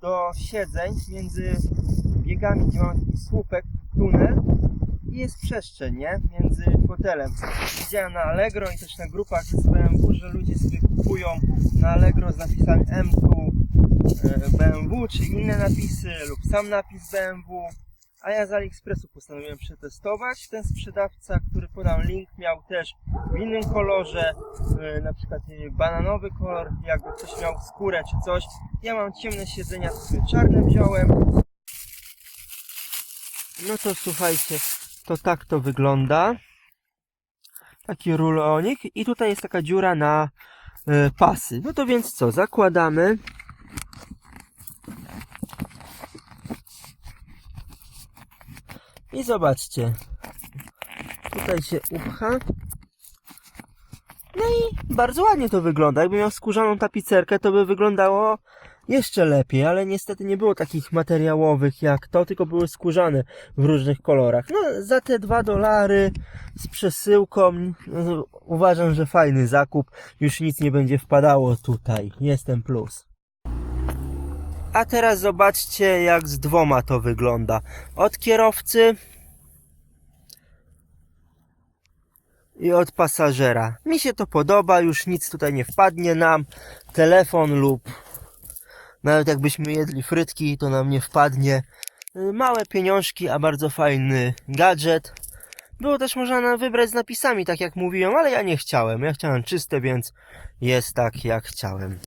do siedzeń między biegami, gdzie mamy taki słupek, tunel i jest przestrzeń, nie? Między fotelem. Widziałem na Allegro i też na grupach z BMW, że ludzie sobie kupują na Allegro z napisami M2 e, BMW czy inne napisy lub sam napis BMW. A ja z AliExpressu postanowiłem przetestować. Ten sprzedawca, który podał link, miał też w innym kolorze, e, na przykład bananowy kolor, jakby ktoś miał skórę czy coś. Ja mam ciemne siedzenia, sobie czarne wziąłem. No to słuchajcie, to tak to wygląda. Taki rulonik i tutaj jest taka dziura na e, pasy. No to więc co, zakładamy. I zobaczcie. Tutaj się upcha. No i bardzo ładnie to wygląda. Jakby miał skórzaną tapicerkę, to by wyglądało jeszcze lepiej, ale niestety nie było takich materiałowych jak to, tylko były skórzane w różnych kolorach. No, za te dwa dolary z przesyłką no, uważam, że fajny zakup. Już nic nie będzie wpadało tutaj. Jestem plus. A teraz zobaczcie, jak z dwoma to wygląda. Od kierowcy i od pasażera. Mi się to podoba, już nic tutaj nie wpadnie nam. Telefon lub nawet jakbyśmy jedli frytki, to nam nie wpadnie. Małe pieniążki, a bardzo fajny gadżet. Było też można wybrać z napisami, tak jak mówiłem, ale ja nie chciałem. Ja chciałem czyste, więc jest tak, jak chciałem.